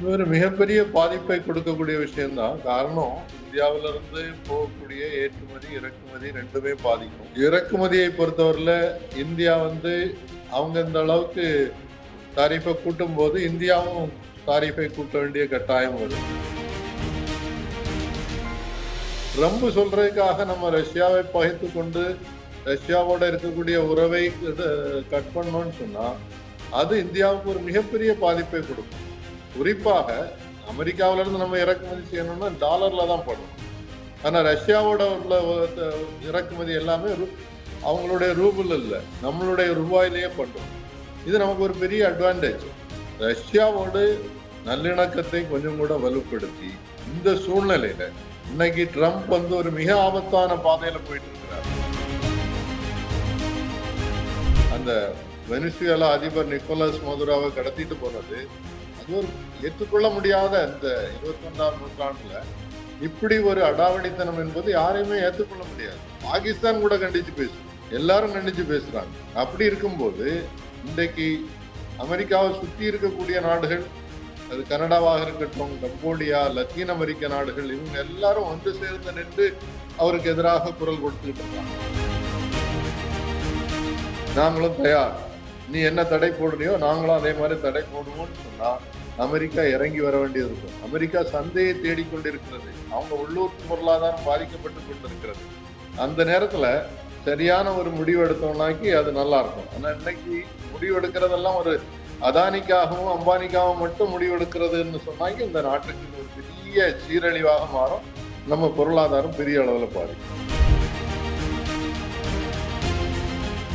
இது ஒரு மிகப்பெரிய பாதிப்பை கொடுக்கக்கூடிய விஷயம்தான். காரணம் இந்தியாவிலிருந்து போகக்கூடிய ஏற்றுமதி இறக்குமதி ரெண்டுமே பாதிக்கும். இறக்குமதியை பொறுத்தவரையில் இந்தியா வந்து அவங்க இந்த அளவுக்கு தாரிஃபை கூட்டும் போது இந்தியாவும் தாரிஃபை கூட்ட வேண்டிய கட்டாயம் வரும் ரொம்ப சொல்றதுக்காக நம்ம ரஷ்யாவை பகைத்து கொண்டு ரஷ்யாவோட இருக்கக்கூடிய உறவை கட் பண்ணோம்னு சொன்னா அது இந்தியாவுக்கு ஒரு மிகப்பெரிய பாதிப்பை கொடுக்கும். குறிப்பாக அமெரிக்காவில இருந்து நம்ம இறக்குமதி செய்யணும்னா டாலர்ல தான் பண்ணணும் ஆனா ரஷ்யாவோட உள்ள இறக்குமதி எல்லாமே அவங்களுடைய ரூபிள் இல்லை. நம்மளுடைய ரூபாயிலேயே பண்றோம் இது நமக்கு ஒரு பெரிய அட்வான்டேஜ் ரஷ்யாவோடு நல்லிணக்கத்தை கொஞ்சம் கூட வலுப்படுத்தி இந்த சூழ்நிலையில இன்னைக்கு ட்ரம்ப் வந்து ஒரு மிக ஆபத்தான பாதையில போயிட்டு இருக்கிறார் அந்த வெனிசுவேலா அதிபர் நிக்கோலஸ் மதுராவை கடத்திட்டு போனது ஏற்றுக்கொள்ள முடியாத இந்த இருபத்தி ஒன்றாம் நூற்றாண்டுல இப்படி ஒரு அடாவடித்தனம் என்பது யாரையுமே ஏற்றுக்கொள்ள முடியாது. பாகிஸ்தான் கூட கண்டிச்சு பேசும். எல்லாரும் கண்டிச்சு பேசுறாங்க. அப்படி இருக்கும்போது இன்றைக்கு அமெரிக்காவை சுற்றி இருக்கக்கூடிய நாடுகள் அது கனடாவாக இருக்கட்டும் கம்போடியா லத்தீன் அமெரிக்க நாடுகள் இவங்க எல்லாரும் ஒன்று சேர்ந்து நின்று அவருக்கு எதிராக குரல் கொடுத்துக்கிட்டு இருக்காங்க. நாங்களும் தயார். நீ என்ன தடை போடுறியோ நாங்களும் அதே மாதிரி தடை போடுவோம்னு சொன்னா அமெரிக்கா இறங்கி வர வேண்டியது இருக்கும் அமெரிக்கா சந்தையை தேடிக்கொண்டிருக்கிறது அவங்க உள்ளூர் பொருளாதாரம் பாதிக்கப்பட்டு கொண்டிருக்கிறது. அந்த நேரத்தில் சரியான ஒரு முடிவு எடுத்தோம்னாக்கி அது நல்லா இருக்கும் ஆனால் இன்னைக்கு முடிவு எடுக்கிறதெல்லாம் ஒரு அதானிக்காகவும் அம்பானிக்காகவும் மட்டும் முடிவு எடுக்கிறதுன்னு சொன்னாக்கி இந்த நாட்டுக்கு ஒரு பெரிய சீரழிவாக மாறும். நம்ம பொருளாதாரம் பெரிய அளவில் பாதிக்கும்.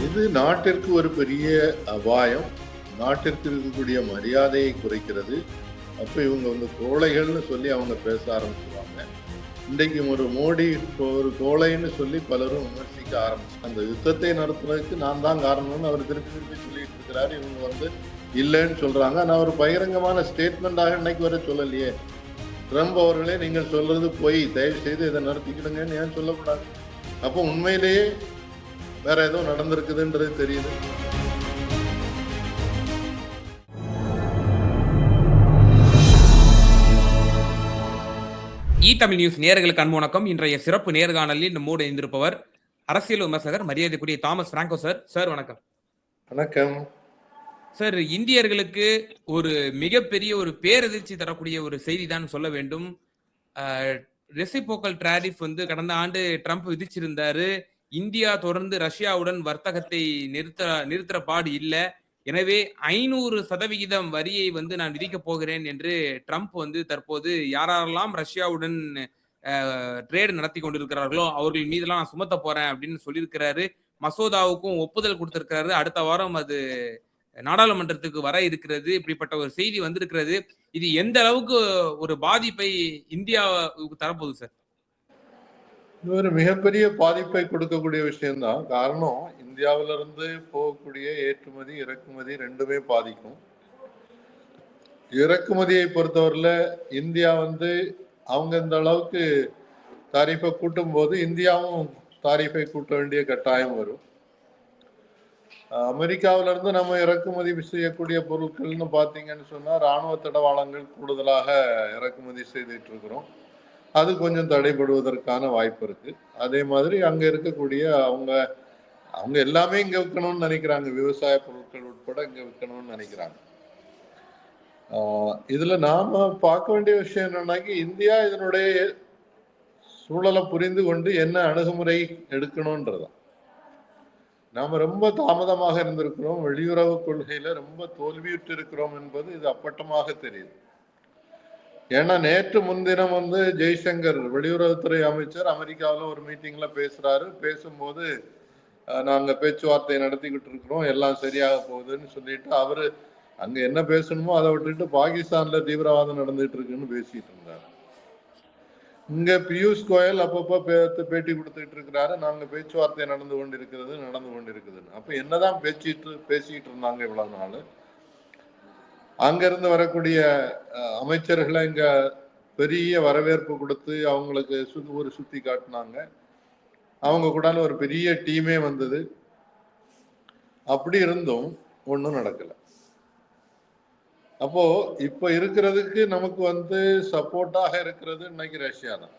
இது நாட்டிற்கு ஒரு பெரிய அபாயம். நாட்டிற்கு இருக்கக்கூடிய மரியாதையை குறைக்கிறது. அப்போ இவங்க வந்து கோழைகள்னு சொல்லி அவங்க பேச ஆரம்பிச்சிருவாங்க. இன்றைக்கு ஒரு மோடி இப்போ ஒரு கோழைன்னு சொல்லி பலரும் விமர்சிக்க ஆரம்பிச்சு அந்த யுத்தத்தை நடத்துறதுக்கு நான் தான் காரணம்னு அவர் திருப்பி திருப்பி சொல்லிட்டு இருக்கிறாரு. இவங்க வந்து இல்லைன்னு சொல்றாங்க. ஆனால் ஒரு பகிரங்கமான ஸ்டேட்மெண்ட்டாக இன்னைக்கு வரை சொல்லலையே. ட்ரம்ப் அவர்களே நீங்கள் சொல்றது போய். தயவு செய்து இதை நடத்திக்கிடுங்கன்னு ஏன் சொல்லக்கூடாது? அப்போ உண்மையிலேயே வேற ஏதோ நடந்திருக்குதுன்றது தெரியுது. இ தமிழ் நியூஸ் நேயர்களுக்கு அன்பு வணக்கம். இன்றைய சிறப்பு நேர்காணலில் நம்மோடு இணைந்திருப்பவர் அரசியல் விமர்சகர் மரியாதைக்குரிய தாமஸ் பிராங்கோ சார். சார் வணக்கம். வணக்கம். சார் இந்தியர்களுக்கு ஒரு மிகப்பெரிய ஒரு பேரதிர்ச்சி தரக்கூடிய ஒரு செய்தி தான் சொல்ல வேண்டும். ரெசிபோக்கல் டிராரிஃப் வந்து கடந்த ஆண்டு ட்ரம்ப் விதிச்சிருந்தாரு. இந்தியா தொடர்ந்து ரஷ்யாவுடன் வர்த்தகத்தை நிறுத்த நிறுத்துற பாடு இல்லை. எனவே ஐநூறு சதவிகிதம் வரியை வந்து நான் விதிக்கப் போகிறேன் என்று ட்ரம்ப் வந்து தற்போது யாரெல்லாம் ரஷ்யாவுடன் ட்ரேடு நடத்தி கொண்டிருக்கிறார்களோ அவர்கள் மீதெல்லாம் நான் சுமத்த போறேன் அப்படின்னு சொல்லியிருக்கிறாரு. மசோதாவுக்கும் ஒப்புதல் கொடுத்திருக்கிறாரு. அடுத்த வாரம் அது நாடாளுமன்றத்துக்கு வர இருக்கிறது. இப்படிப்பட்ட ஒரு செய்தி வந்திருக்கிறது. இது எந்த அளவுக்கு ஒரு பாதிப்பை இந்தியாவுக்கு தரப்போகுது சார்? இது ஒரு மிகப்பெரிய பாதிப்பை கொடுக்கக்கூடிய விஷயம்தான். காரணம் இந்தியாவில இருந்து போகக்கூடிய ஏற்றுமதி இறக்குமதி ரெண்டுமே பாதிக்கும். இறக்குமதியை பொறுத்தவரையில இந்தியா வந்து அவங்க இந்த அளவுக்கு தாரிஃபை கூட்டும் போது இந்தியாவும் தாரிஃபை கூட்ட வேண்டிய கட்டாயம் வரும். அஹ் அமெரிக்காவில இருந்து நம்ம இறக்குமதி செய்யக்கூடிய பொருட்கள்னு பாத்தீங்கன்னு சொன்னா ராணுவ தடவாளங்கள் கூடுதலாக இறக்குமதி செய்துட்டு இருக்கிறோம். அது கொஞ்சம் தடைபடுவதற்கான வாய்ப்பு இருக்கு. அதே மாதிரி அங்க இருக்கக்கூடிய அவங்க அவங்க எல்லாமே இங்க விற்கணும்னு நினைக்கிறாங்க. விவசாய பொருட்கள் உட்பட இங்க விற்கணும்னு நினைக்கிறாங்க. ஆஹ் இதுல நாம பார்க்க வேண்டிய விஷயம் என்னன்னாக்கி இந்தியா இதனுடைய சூழலை புரிந்து கொண்டு என்ன அணுகுமுறை எடுக்கணும்ன்றதான் நாம ரொம்ப தாமதமாக இருந்திருக்கிறோம். வெளியுறவு கொள்கையில ரொம்ப தோல்வியுற்று இருக்கிறோம் என்பது இது அப்பட்டமாக தெரியுது. ஏன்னா நேற்று முன்தினம் வந்து ஜெய்சங்கர் வெளியுறவுத்துறை அமைச்சர் அமெரிக்காவில் ஒரு மீட்டிங்ல பேசுறாரு. பேசும்போது நாங்கள் நாங்க பேச்சுவார்த்தை நடத்திக்கிட்டு இருக்கிறோம். எல்லாம் சரியாக போகுதுன்னு சொல்லிட்டு அவரு அங்க என்ன பேசணுமோ அதை விட்டுட்டு பாகிஸ்தான்ல தீவிரவாதம் நடந்துட்டு இருக்குன்னு பேசிட்டு இருந்தாரு. இங்க பியூஷ் கோயல் அப்பப்போ பேத்து பேட்டி கொடுத்துட்டு இருக்கிறாரு. நாங்க பேச்சுவார்த்தை நடந்து கொண்டு இருக்கிறது நடந்து கொண்டு இருக்குதுன்னு அப்ப என்னதான் பேச்சிட்டு பேசிட்டு இருந்தாங்க இவ்வளவு நாள்? அங்கிருந்து வரக்கூடிய அமைச்சர்களை இங்க பெரிய வரவேற்பு கொடுத்து அவங்களுக்கு சு ஒரு சுத்தி காட்டினாங்க. அவங்க கூட ஒரு பெரிய டீமே வந்தது. அப்படி இருந்தும் ஒன்றும் நடக்கல. அப்போ இப்ப இருக்கிறதுக்கு நமக்கு வந்து சப்போர்ட்டாக இருக்கிறது இன்னைக்கு ரஷ்யா தான்.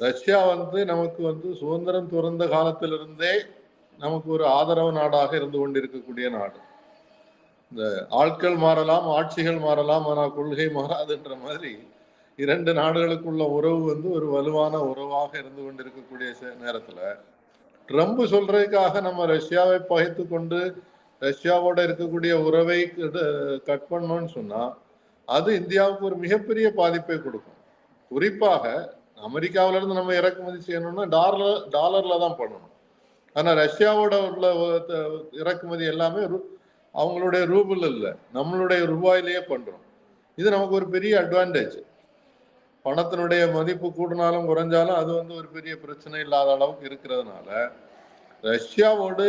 ரஷ்யா வந்து நமக்கு வந்து சுதந்திரம் துறந்த காலத்திலிருந்தே நமக்கு ஒரு ஆதரவு நாடாக இருந்து கொண்டிருக்கக்கூடிய நாடு. இந்த ஆட்கள் மாறலாம் ஆட்சிகள் மாறலாம் ஆனால் கொள்கை மாறாதுன்ற மாதிரி இரண்டு நாடுகளுக்குள்ள உறவு வந்து ஒரு வலுவான உறவாக இருந்து கொண்டிருக்கக்கூடிய ச- நேரத்துல ட்ரம்ப் சொல்றதுக்காக நம்ம ரஷ்யாவை பகைத்து கொண்டு ரஷ்யாவோட இருக்கக்கூடிய உறவை கட் பண்ணோம்னு சொன்னா அது இந்தியாவுக்கு ஒரு மிகப்பெரிய பாதிப்பை கொடுக்கும். குறிப்பாக அமெரிக்காவில இருந்து நம்ம இறக்குமதி செய்யணும்னா டாலர் டாலர்ல தான் பண்ணணும். ஆனா ரஷ்யாவோட உள்ள இறக்குமதி எல்லாமே அவங்களுடைய ரூபிள் இல்லை. நம்மளுடைய ரூபாயிலேயே பண்ணுறோம் இது நமக்கு ஒரு பெரிய அட்வான்டேஜ் பணத்தினுடைய மதிப்பு கூடினாலும் குறைஞ்சாலும் அது வந்து ஒரு பெரிய பிரச்சனை இல்லாத அளவுக்கு இருக்கிறதுனால ரஷ்யாவோடு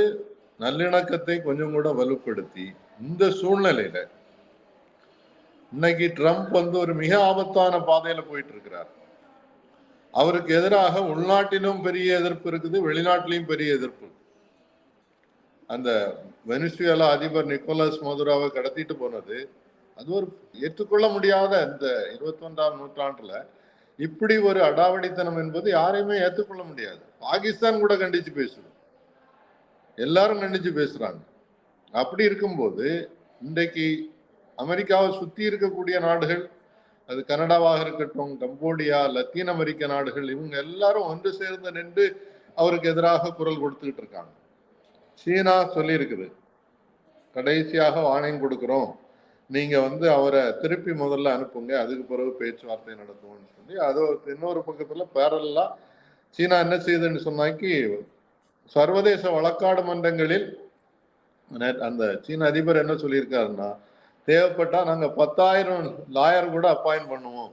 நல்லிணக்கத்தை கொஞ்சம் கூட வலுப்படுத்தி இந்த சூழ்நிலையில இன்னைக்கு ட்ரம்ப் வந்து ஒரு மிக ஆபத்தான பாதையில போயிட்டு இருக்கிறார் அவருக்கு எதிராக உள்நாட்டிலும் பெரிய எதிர்ப்பு இருக்குது வெளிநாட்டிலையும் பெரிய எதிர்ப்பு. அந்த வெனிசுவேலா அதிபர் நிக்கோலஸ் மதுராவை கடத்திட்டு போனது. அது ஒரு ஏற்றுக்கொள்ள முடியாத இந்த இருபத்தொன்றாம் நூற்றாண்டுல இப்படி ஒரு அடாவடித்தனம் என்பது யாரையுமே ஏற்றுக்கொள்ள முடியாது. பாகிஸ்தான் கூட கண்டிச்சு பேசுது. எல்லாரும் கண்டிச்சு பேசுறாங்க. அப்படி இருக்கும்போது இன்றைக்கு அமெரிக்காவை சுத்தி இருக்கக்கூடிய நாடுகள் அது கனடாவாக இருக்கட்டும் கம்போடியா லத்தீன் அமெரிக்க நாடுகள் இவங்க எல்லாரும் ஒன்று சேர்ந்து நின்று அவருக்கு எதிராக குரல் கொடுத்துக்கிட்டு இருக்காங்க. சீனா சொல்லியிருக்குது. கடைசியாக வார்னிங் கொடுக்குறோம். நீங்கள் வந்து அவரை திருப்பி முதல்ல அனுப்புங்க அதுக்கு பிறகு பேச்சுவார்த்தை நடத்துவோம்னு சொல்லி. அது ஒரு- இன்னொரு பக்கத்தில் பேரலாக சீனா என்ன செய்யுதுன்னு சொன்னாக்கி சர்வதேச வழக்காடு மன்றங்களில் அந்த சீன அதிபர் என்ன சொல்லியிருக்காருன்னா தேவைப்பட்டால் நாங்கள் பத்தாயிரம் லாயர் கூட அப்பாயிண்ட் பண்ணுவோம்.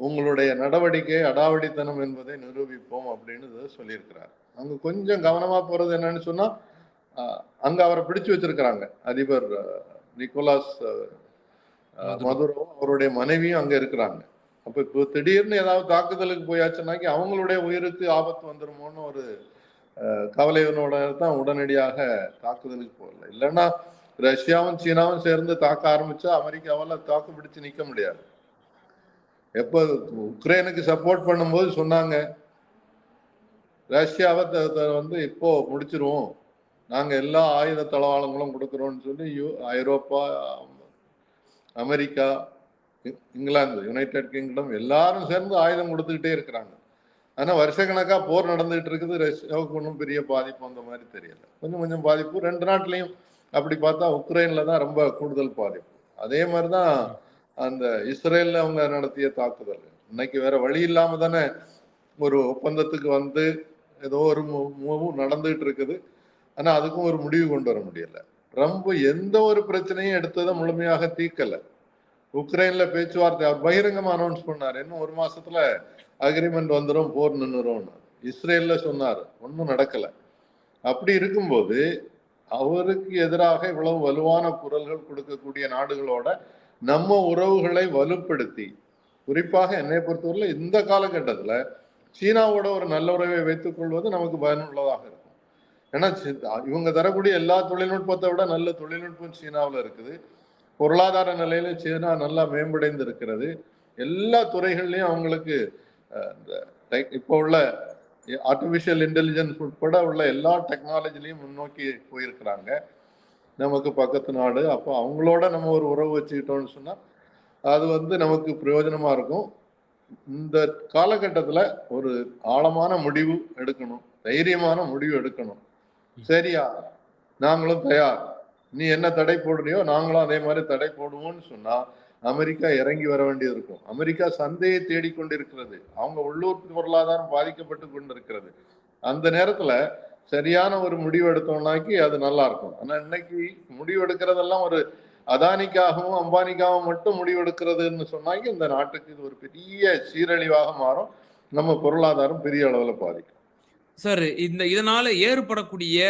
உங்களுடைய நடவடிக்கை அடாவடித்தனம் என்பதை நிரூபிப்போம் அப்படின்னு சொல்லியிருக்கிறார். அங்க கொஞ்சம் கவனமா போறது என்னன்னு சொன்னா அங்க அவரை பிடிச்சு வச்சிருக்கிறாங்க. அதிபர் நிக்கோலாஸ் மதுரோ. அவருடைய மனைவியும் அங்க இருக்கிறாங்க. அப்ப இப்போ திடீர்னு ஏதாவது தாக்குதலுக்கு போயாச்சுன்னாக்கி அவங்களுடைய உயிருக்கு ஆபத்து வந்துருமோன்னு ஒரு கவலையினோட தான் உடனடியாக தாக்குதலுக்கு போகல. இல்லைன்னா ரஷ்யாவும் சீனாவும் சேர்ந்து தாக்க ஆரம்பிச்சா அமெரிக்காவால தாக்கு பிடிச்சு நிக்க முடியாது. எப்போ உக்ரைனுக்கு சப்போர்ட் பண்ணும்போது சொன்னாங்க ரஷ்யாவை வந்து இப்போ முடிச்சிருவோம். நாங்கள் எல்லா ஆயுத தளவாளங்களும் கொடுக்குறோம்னு சொல்லி யூ ஐரோப்பா அமெரிக்கா இங்கிலாந்து யுனைடெட் கிங்டம் எல்லாரும் சேர்ந்து ஆயுதம் கொடுத்துக்கிட்டே இருக்கிறாங்க. ஆனால் வருஷக்கணக்காக போர் நடந்துகிட்டு இருக்குது ரஷ்யாவுக்கு ஒன்றும் பெரிய பாதிப்பு அந்த மாதிரி தெரியல. கொஞ்சம் கொஞ்சம் பாதிப்பு ரெண்டு நாட்டிலையும் அப்படி பார்த்தா உக்ரைனில் தான் ரொம்ப கூடுதல் பாதிப்பு. அதே மாதிரி தான் அந்த இஸ்ரேல்ல அவங்க நடத்திய தாக்குதல். இன்னைக்கு வேற வழி இல்லாம தானே ஒரு ஒப்பந்தத்துக்கு வந்து ஏதோ ஒரு மூவும் நடந்துகிட்டு இருக்குது. ஆனா அதுக்கும் ஒரு முடிவு கொண்டு வர முடியல. ட்ரம்ப் எந்த ஒரு பிரச்சனையும் எடுத்ததை முழுமையாக தீர்க்கல. உக்ரைன்ல பேச்சுவார்த்தை அவர் பகிரங்கமா அனௌன்ஸ் பண்ணார். இன்னும் ஒரு மாசத்துல அக்ரிமெண்ட் வந்துடும் போர் நின்றுரும் இஸ்ரேல்ல சொன்னார் ஒன்றும் நடக்கல. அப்படி இருக்கும்போது அவருக்கு எதிராக இவ்வளவு வலுவான குரல்கள் கொடுக்கக்கூடிய நாடுகளோட நம்ம உறவுகளை வலுப்படுத்தி குறிப்பாக என்னை பொறுத்தவரையில் இந்த காலகட்டத்தில் சீனாவோட ஒரு நல்ல உறவை வைத்துக் கொள்வது நமக்கு பயனுள்ளதாக இருக்கும். ஏன்னா இவங்க தரக்கூடிய எல்லா தொழில்நுட்பத்தை விட நல்ல தொழில்நுட்பம் சீனாவில் இருக்குது. பொருளாதார நிலையில சீனா நல்லா மேம்படைந்து இருக்கிறது எல்லா துறைகள்லையும் அவங்களுக்கு இந்த இப்போ உள்ள ஆர்டிஃபிஷியல் இன்டெலிஜென்ஸ் உட்பட உள்ள எல்லா டெக்னாலஜிலையும் முன்னோக்கி போயிருக்கிறாங்க. நமக்கு பக்கத்து நாடு. அப்போ அவங்களோட நம்ம ஒரு உறவு வச்சுக்கிட்டோம்னு சொன்னால் அது வந்து நமக்கு பிரயோஜனமாக இருக்கும். இந்த காலகட்டத்தில் ஒரு ஆழமான முடிவு எடுக்கணும். தைரியமான முடிவு எடுக்கணும். சரியா? நாங்களும் தயார். நீ என்ன தடை போடுறியோ நாங்களும் அதே மாதிரி தடை போடுவோம்னு சொன்னா அமெரிக்கா இறங்கி வர வேண்டியது இருக்கும். அமெரிக்கா சந்தையை தேடிக்கொண்டிருக்கிறது. அவங்க உள்ளூர் பொருளாதாரம் பாதிக்கப்பட்டு கொண்டிருக்கிறது. அந்த நேரத்துல சரியான ஒரு முடிவு எடுத்தோம்னாக்கி அது நல்லா இருக்கும் ஆனா இன்னைக்கு முடிவு எடுக்கிறதெல்லாம் ஒரு அதானிக்காகவும் அம்பானிக்காகவும் மட்டும் முடிவு எடுக்கிறதுன்னு சொன்னாக்கி இந்த நாட்டுக்கு இது ஒரு பெரிய சீரழிவாக மாறும். நம்ம பொருளாதாரம் பெரிய அளவில் பாதிக்கும். சார் இந்த இதனால ஏற்படக்கூடிய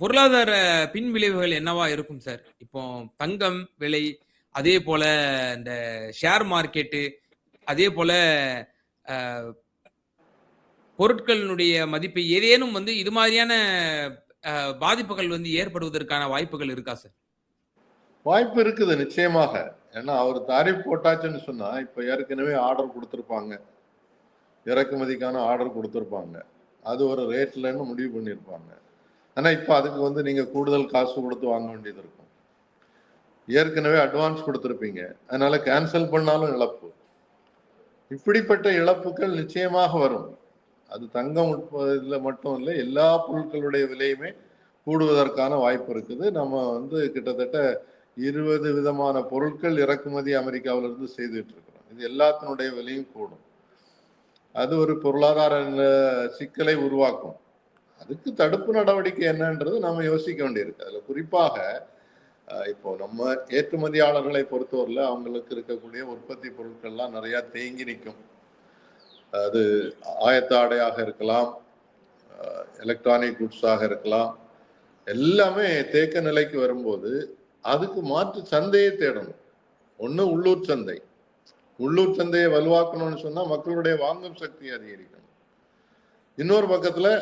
பொருளாதார பின்விளைவுகள் என்னவா இருக்கும் சார்? இப்போ தங்கம் விலை அதே போல இந்த ஷேர் மார்க்கெட்டு அதே போல பொருட்களினுடைய மதிப்பு ஏதேனும் வந்து இது மாதிரியான பாதிப்புகள் வந்து ஏற்படுவதற்கான வாய்ப்புகள் இருக்கா சார்? வாய்ப்பு இருக்குது நிச்சயமாக. ஏன்னா அவர் தாரிஃப் போட்டாச்சுன்னு சொன்னா இப்ப ஏற்கனவே ஆர்டர் கொடுத்துருப்பாங்க. இறக்குமதிக்கான ஆர்டர் கொடுத்துருப்பாங்க. அது ஒரு ரேட்லன்னு முடிவு பண்ணியிருப்பாங்க. ஆனா இப்போ அதுக்கு வந்து நீங்க கூடுதல் காசு கொடுத்து வாங்க வேண்டியது இருக்கும். ஏற்கனவே அட்வான்ஸ் கொடுத்துருப்பீங்க. அதனால கேன்சல் பண்ணாலும் இழப்பு. இப்படிப்பட்ட இழப்புகள் நிச்சயமாக வரும். அது தங்கம் உட்பதில் மட்டும் இல்லை எல்லா பொருட்களுடைய விலையுமே கூடுவதற்கான வாய்ப்பு இருக்குது. நம்ம வந்து கிட்டத்தட்ட இருபது விதமான பொருட்கள் இறக்குமதி அமெரிக்காவிலிருந்து செய்துட்டு இருக்கிறோம் இது எல்லாத்தினுடைய விலையும் கூடும். அது ஒரு பொருளாதார சிக்கலை உருவாக்கும். அதுக்கு தடுப்பு நடவடிக்கை என்னன்றது நம்ம யோசிக்க வேண்டியிருக்கு. அதில் குறிப்பாக இப்போ நம்ம ஏற்றுமதியாளர்களை பொறுத்தவரையில் அவங்களுக்கு இருக்கக்கூடிய உற்பத்தி பொருட்கள்லாம் நிறையா தேங்கி நிற்கும். அது ஆயத்தாடையாக இருக்கலாம் எலக்ட்ரானிக் குட்ஸாக இருக்கலாம். எல்லாமே தேக்க நிலைக்கு வரும்போது அதுக்கு மாற்று சந்தையை தேடணும். ஒன்று உள்ளூர் சந்தை. உள்ளூர் சந்தையை வலுவாக்கணும்னு சொன்னால் மக்களுடைய வாங்கும் சக்தி அதிகரிக்கணும். இன்னொரு பக்கத்தில்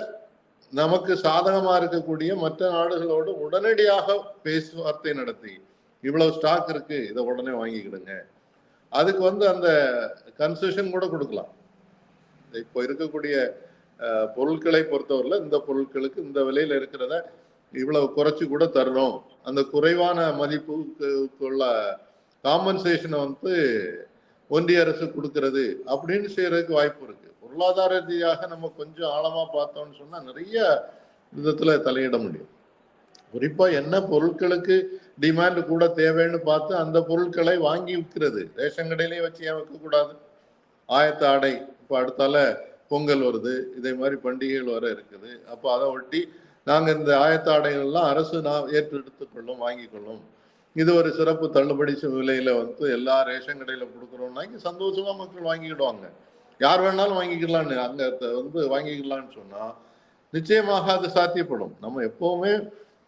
நமக்கு சாதகமாக இருக்கக்கூடிய மற்ற நாடுகளோடு உடனடியாக பேச்சுவார்த்தை நடத்தி இவ்வளவு ஸ்டாக் இருக்கு இதை உடனே வாங்கிக்கிடுங்க. அதுக்கு வந்து அந்த கன்செஷன் கூட கொடுக்கலாம். இப்போ இருக்கக்கூடிய பொருட்களை பொறுத்தவரையில் இந்த பொருட்களுக்கு இந்த விலையில இருக்கிறத இவ்வளவு குறைச்சி கூட தரணும். அந்த குறைவான மதிப்புக்குள்ள காம்பன்சேஷனை வந்து ஒன்றிய அரசு கொடுக்கறது அப்படின்னு செய்யறதுக்கு வாய்ப்பு இருக்கு. பொருளாதார ரீதியாக நம்ம கொஞ்சம் ஆழமா பார்த்தோம்னு சொன்னா நிறைய விதத்துல தலையிட முடியும். குறிப்பா என்ன பொருட்களுக்கு டிமாண்ட் கூட தேவைன்னு பார்த்து அந்த பொருட்களை வாங்கி விற்கிறது ரேஷன் கடையிலேயே வச்சு ஏன் வைக்க கூடாது ஆயத்த ஆடை இப்போ அடுத்தால பொங்கல் வருது. இதே மாதிரி பண்டிகைகள் வர இருக்குது. அப்போ அதை ஒட்டி நாங்கள் இந்த ஆயத்தாடைகள்லாம் அரசு நான் ஏற்று எடுத்துக்கொள்ளும் வாங்கிக் கொள்ளும் இது ஒரு சிறப்பு தள்ளுபடி விலையில வந்து எல்லா ரேஷன் கடையில கொடுக்குறோம்னா சந்தோஷமா மக்கள் வாங்கிக்கிடுவாங்க. யார் வேணாலும் வாங்கிக்கலான்னு அங்க வந்து வாங்கிக்கலாம்னு சொன்னா நிச்சயமாக அது சாத்தியப்படும். நம்ம எப்பவுமே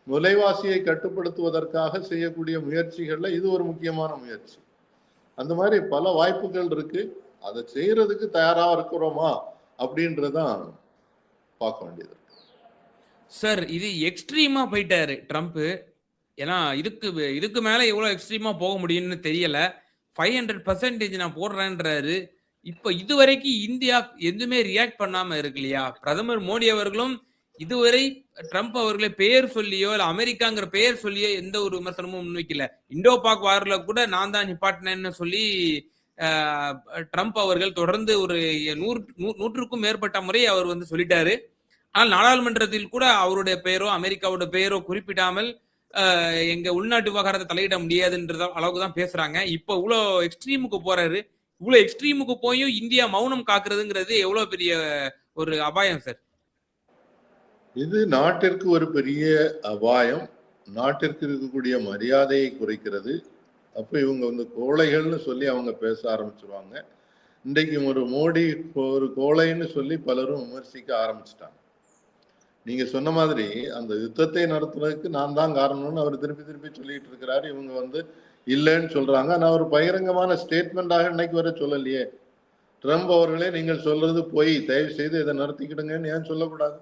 விலைவாசியை கட்டுப்படுத்துவதற்காக செய்யக்கூடிய முயற்சிகள்ல இது ஒரு முக்கியமான முயற்சி. அந்த மாதிரி பல வாய்ப்புகள் இருக்கு. அதை செய்யறதுக்கு தயாரா இருக்கிறோமா அப்படின்றதான் பார்க்க வேண்டியது சார் இது எக்ஸ்ட்ரீமா போயிட்டாரு ட்ரம்ப். ஏன்னா இதுக்கு இதுக்கு மேல எவ்வளவு எக்ஸ்ட்ரீமா போக முடியும்னு தெரியல. ஃபைவ் ஹண்ட்ரட் பர்சன்டேஜ் நான் போடுறேன்றாரு. இப்ப இதுவரைக்கும் இந்தியா எதுவுமே ரியாக்ட் பண்ணாம இருக்கு இல்லையா? பிரதமர் மோடி அவர்களும் இதுவரை ட்ரம்ப் அவர்களை பெயர் சொல்லியோ இல்ல அமெரிக்காங்கிற பெயர் சொல்லியோ எந்த ஒரு விமர்சனமும் முன்வைக்கல. இண்டோ பாக் வாரில் கூட நான் தான் நிப்பாட்டினேன்னு சொல்லி ட்ரம்ப் அவர்கள் தொடர்ந்து ஒரு நூறு நூற்றுக்கும் மேற்பட்ட முறை அவர் வந்து சொல்லிட்டாரு. ஆனால் நாடாளுமன்றத்தில் கூட அவருடைய பெயரோ அமெரிக்காவோட பெயரோ குறிப்பிடாமல் எங்க உள்நாட்டு விவகாரத்தை தலையிட முடியாதுன்ற அளவுக்கு தான் பேசுறாங்க. இப்போ இவ்வளோ எக்ஸ்ட்ரீமுக்கு போறாரு. இவ்வளோ எக்ஸ்ட்ரீமுக்கு போயும் இந்தியா மௌனம் காக்குறதுங்கிறது எவ்வளவு பெரிய ஒரு அபாயம் சார்? இது நாட்டிற்கு ஒரு பெரிய அபாயம். நாட்டிற்கு இருக்கக்கூடிய மரியாதையை குறைக்கிறது. அப்போ இவங்க வந்து கோழைகள்னு சொல்லி அவங்க பேச ஆரம்பிச்சிருவாங்க. இன்றைக்கு ஒரு மோடி ஒரு கோழைன்னு சொல்லி பலரும் விமர்சிக்க ஆரம்பிச்சிட்டாங்க. நீங்க சொன்ன மாதிரி அந்த யுத்தத்தை நடத்துறதுக்கு நான் தான் காரணம்னு அவர் திருப்பி திருப்பி சொல்லிட்டு இருக்கிறாரு. இவங்க வந்து இல்லைன்னு சொல்றாங்க. ஆனால் ஒரு பகிரங்கமான ஸ்டேட்மெண்டாக இன்னைக்கு வரை சொல்லலையே. ட்ரம்ப் அவர்களே நீங்கள் சொல்றது போய் தயவு செய்து இதை நடத்திக்கிடுங்கன்னு ஏன் சொல்லக்கூடாது?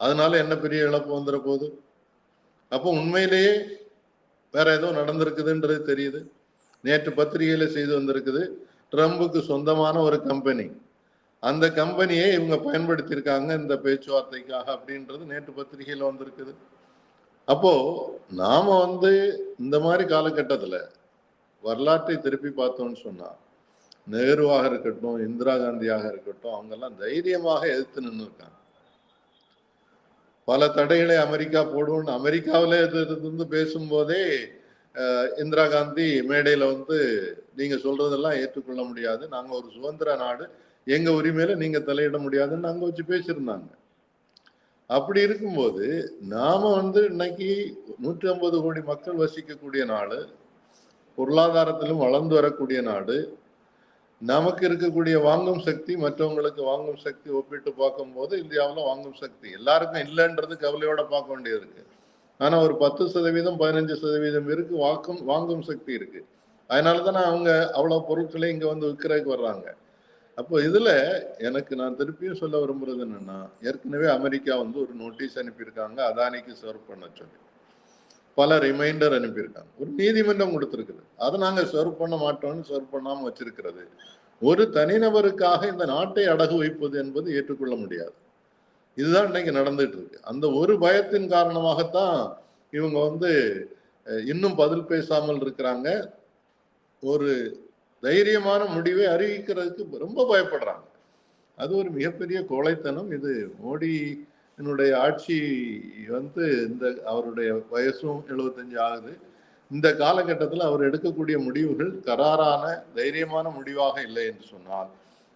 அதனால என்ன பெரிய இழப்பு வந்துட போகுது? அப்போ உண்மையிலேயே வேற ஏதோ நடந்திருக்குதுன்றது தெரியுது. நேற்று பத்திரிகையில செய்து வந்திருக்குது. ட்ரம்புக்கு சொந்தமான ஒரு கம்பெனி. அந்த கம்பெனியை இவங்க பயன்படுத்தியிருக்காங்க இந்த பேச்சுவார்த்தைக்காக அப்படின்றது நேற்று பத்திரிகையில் வந்திருக்குது. அப்போ நாம வந்து இந்த மாதிரி காலகட்டத்தில் வரலாற்றை திருப்பி பார்த்தோம்னு சொன்னா நேருவாக இருக்கட்டும் இந்திரா காந்தியாக இருக்கட்டும் அவங்கெல்லாம் தைரியமாக எதிர்த்து நின்று இருக்காங்க பல தடைகளை அமெரிக்கா போடுவோம்னு அமெரிக்காவில இருந்து பேசும்போதே இந்திரா காந்தி மேடையில வந்து நீங்க சொல்றதெல்லாம் ஏற்றுக்கொள்ள முடியாது. நாங்க ஒரு சுதந்திர நாடு. எங்க உரிமையில நீங்க தலையிட முடியாதுன்னு அங்க வச்சு பேசியிருந்தாங்க. அப்படி இருக்கும்போது நாம வந்து இன்னைக்கு நூற்றி ஐம்பது கோடி மக்கள் வசிக்கக்கூடிய நாடு பொருளாதாரத்திலும் வளர்ந்து வரக்கூடிய நாடு நமக்கு இருக்கக்கூடிய வாங்கும் சக்தி மற்றவங்களுக்கு வாங்கும் சக்தி ஒப்பிட்டு பார்க்கும்போது இந்தியாவில் வாங்கும் சக்தி. எல்லாருக்கும் இல்லைன்றது கவலையோட பார்க்க வேண்டியது இருக்கு ஆனால் ஒரு பத்து சதவீதம் பதினஞ்சு சதவீதம் இருக்கு வாக்கும் வாங்கும் சக்தி இருக்கு. அதனால தானே அவங்க அவ்வளோ பொருட்களை இங்கே வந்து விற்கிறதுக்கு வர்றாங்க. அப்போ இதில் எனக்கு நான் திருப்பியும் சொல்ல விரும்புறது என்னன்னா ஏற்கனவே அமெரிக்கா வந்து ஒரு நோட்டீஸ் அனுப்பியிருக்காங்க அதானிக்கு சர்வ் பண்ண சொல்லி. பல ரிமைண்டர் அனுப்பியிருக்காங்க. ஒரு நீதிமன்றம் கொடுத்துருக்குது. அதை நாங்கள் சர்வ் பண்ண மாட்டோம்னு சர்வ் பண்ணாமல் வச்சிருக்கிறது. ஒரு தனிநபருக்காக இந்த நாட்டை அடகு வைப்பது என்பது ஏற்றுக்கொள்ள முடியாது. இதுதான் இன்னைக்கு நடந்துட்டு இருக்கு. அந்த ஒரு பயத்தின் காரணமாகத்தான் இவங்க வந்து இன்னும் பதில் பேசாமல் இருக்கிறாங்க. ஒரு தைரியமான முடிவை அறிவிக்கிறதுக்கு ரொம்ப பயப்படுறாங்க. அது ஒரு மிகப்பெரிய கோழைத்தனம். இது மோடி என்னுடைய ஆட்சி வந்து இந்த அவருடைய வயசும் 75 ஆகுது. இந்த காலகட்டத்தில் அவர் எடுக்கக்கூடிய முடிவுகள் கராரான தைரியமான முடிவாக இல்லை என்று சொன்னால்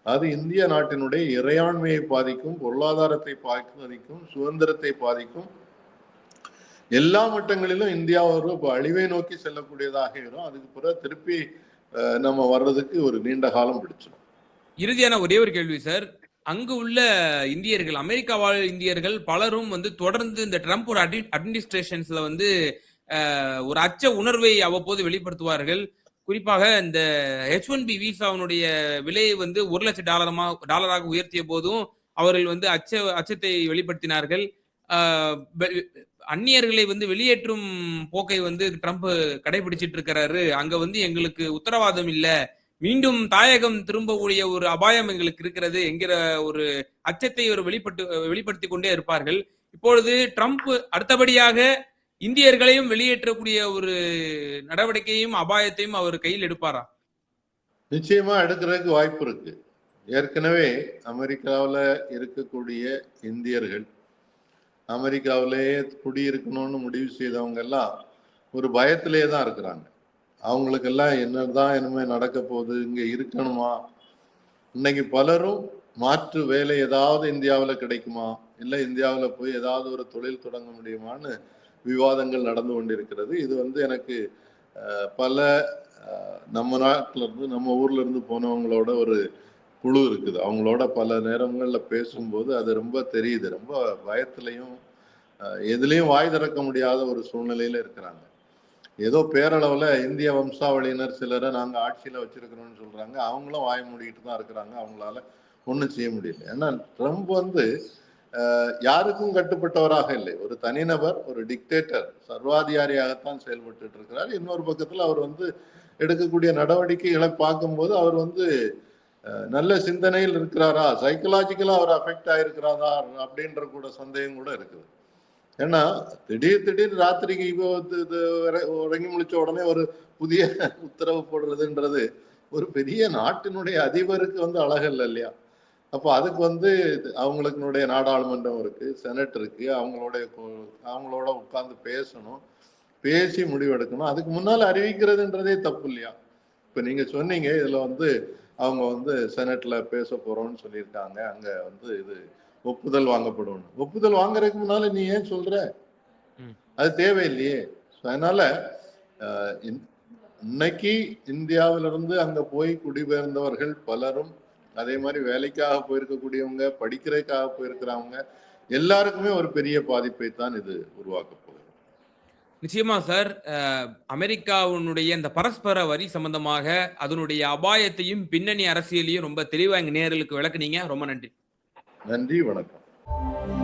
அது இந்திய நாட்டினுடைய இறையாண்மையை பாதிக்கும் பொருளாதாரத்தை பாதிக்கும் சுதந்திரத்தை பாதிக்கும். எல்லா மட்டங்களிலும் இந்தியா ஒரு அழிவை நோக்கி செல்லக்கூடியதாக இருக்கும். அதுக்கு பிறகு திருப்பி அஹ், நம்ம வர்றதுக்கு ஒரு நீண்ட காலம் பிடிச்சிடும் இறுதியான ஒரே ஒரு கேள்வி சார். அங்கு உள்ள இந்தியர்கள் அமெரிக்கா வாழ் இந்தியர்கள் பலரும் வந்து தொடர்ந்து இந்த ட்ரம்ப் ஒரு அட்மினிஸ்ட்ரேஷன்ஸ்ல வந்து ஒரு அச்ச உணர்வை அவ்வப்போது வெளிப்படுத்துவார்கள். குறிப்பாக இந்த ஹெச் ஒன் பி விசாவினுடைய விலையை வந்து ஒரு லட்சம் டாலரமா டாலராக உயர்த்திய போதும் அவர்கள் வந்து அச்ச அச்சத்தை வெளிப்படுத்தினார்கள். அந்நியர்களை வந்து வெளியேற்றும் போக்கை வந்து ட்ரம்ப் கடைபிடிச்சிட்டு இருக்கிறாரு அங்க வந்து எங்களுக்கு உத்தரவாதம் இல்லை. மீண்டும் தாயகம் திரும்பக்கூடிய ஒரு அபாயம் எங்களுக்கு இருக்கிறது என்கிற ஒரு அச்சத்தை ஒரு வெளிப்பட்டு வெளிப்படுத்தி கொண்டே இருப்பார்கள். இப்பொழுது ட்ரம்ப் அடுத்தபடியாக இந்தியர்களையும் வெளியேற்றக்கூடிய ஒரு நடவடிக்கையும் அபாயத்தையும் அவர் கையில் எடுப்பாரா? நிச்சயமா எடுக்கிறதுக்கு வாய்ப்பு இருக்கு. ஏற்கனவே அமெரிக்காவில் இருக்கக்கூடிய இந்தியர்கள் அமெரிக்காவிலேயே குடியிருக்கணும்னு முடிவு செய்தவங்க எல்லாம் ஒரு பயத்திலே தான் இருக்கிறாங்க. அவங்களுக்கெல்லாம் என்னதான் இனிமே நடக்க போகுது இங்க இருக்கணுமா? இன்னைக்கு பலரும் மாற்று வேலை ஏதாவது இந்தியாவில் கிடைக்குமா? இல்லை இந்தியாவில் போய் ஏதாவது ஒரு தொழில் தொடங்க முடியுமான்னு விவாதங்கள் நடந்து கொண்டிருக்கிறது. இது வந்து எனக்கு பல நம்ம நாட்டில இருந்து நம்ம ஊர்ல இருந்து போனவங்களோட ஒரு குழு இருக்குது. அவங்களோட பல நேரங்களில் பேசும்போது அது ரொம்ப தெரியுது. ரொம்ப பயத்துலையும் எதுலேயும் வாய் திறக்க முடியாத ஒரு சூழ்நிலையில இருக்கிறாங்க. ஏதோ பேரளவில் இந்திய வம்சாவளியினர் சிலரை நாங்கள் ஆட்சியில் வச்சிருக்கிறோம்னு சொல்கிறாங்க அவங்களும் வாய் மூடிக்கிட்டு தான் இருக்கிறாங்க. அவங்களால ஒன்றும் செய்ய முடியல. ஏன்னா ட்ரம்ப் வந்து யாருக்கும் கட்டுப்பட்டவராக இல்லை. ஒரு தனிநபர் ஒரு டிக்டேட்டர் சர்வாதிகாரியாகத்தான் செயல்பட்டு இருக்கிறார். இன்னொரு பக்கத்தில் அவர் வந்து எடுக்கக்கூடிய நடவடிக்கைகளை பார்க்கும்போது அவர் வந்து நல்ல சிந்தனையில் இருக்கிறாரா? சைக்கலாஜிக்கலாக அவர் அஃபெக்ட் ஆகிருக்கிறாரா அப்படின்ற கூட சந்தேகம் கூட இருக்குது. ஏன்னா திடீர் திடீர் ராத்திரிக்கு இப்போ இது- உறங்கி முழிச்ச உடனே ஒரு புதிய உத்தரவு போடுறதுன்றது ஒரு பெரிய நாட்டினுடைய அதிபருக்கு வந்து அழகல்ல இல்லையா? அப்போ அதுக்கு வந்து அவங்களுக்குனுடைய நாடாளுமன்றம் இருக்கு செனட் இருக்கு அவங்களுடைய அவங்களோட உட்கார்ந்து பேசணும் பேசி முடிவெடுக்கணும். அதுக்கு முன்னால் அறிவிக்கிறதுன்றதே தப்பு இல்லையா? இப்போ நீங்க சொன்னீங்க இதுல வந்து அவங்க வந்து செனட்ல பேச போறோம்னு சொல்லியிருக்காங்க அங்க வந்து இது ஒப்புதல் வாங்கப்படும் ஒப்புதல் வாங்குறதுக்கு முன்னால நீ ஏன் சொல்ற. அது தேவையில்லையே. அதனால இன்னைக்கு இந்தியாவிலிருந்து அங்க போய் குடிபெயர்ந்தவர்கள் பலரும் அதே மாதிரி வேலைக்காக போயிருக்கக்கூடியவங்க படிக்கிறதுக்காக போயிருக்கிறவங்க எல்லாருக்குமே ஒரு பெரிய பாதிப்பை தான் இது உருவாக்க போகுது. நிச்சயமா சார். அமெரிக்காவினுடைய இந்த பரஸ்பர வரி சம்பந்தமாக அதனுடைய அபாயத்தையும் பின்னணி அரசியலையும் ரொம்ப தெளிவா எங்க நேயர்களுக்கு விளக்குனீங்க. ரொம்ப நன்றி. நன்றி வணக்கம்.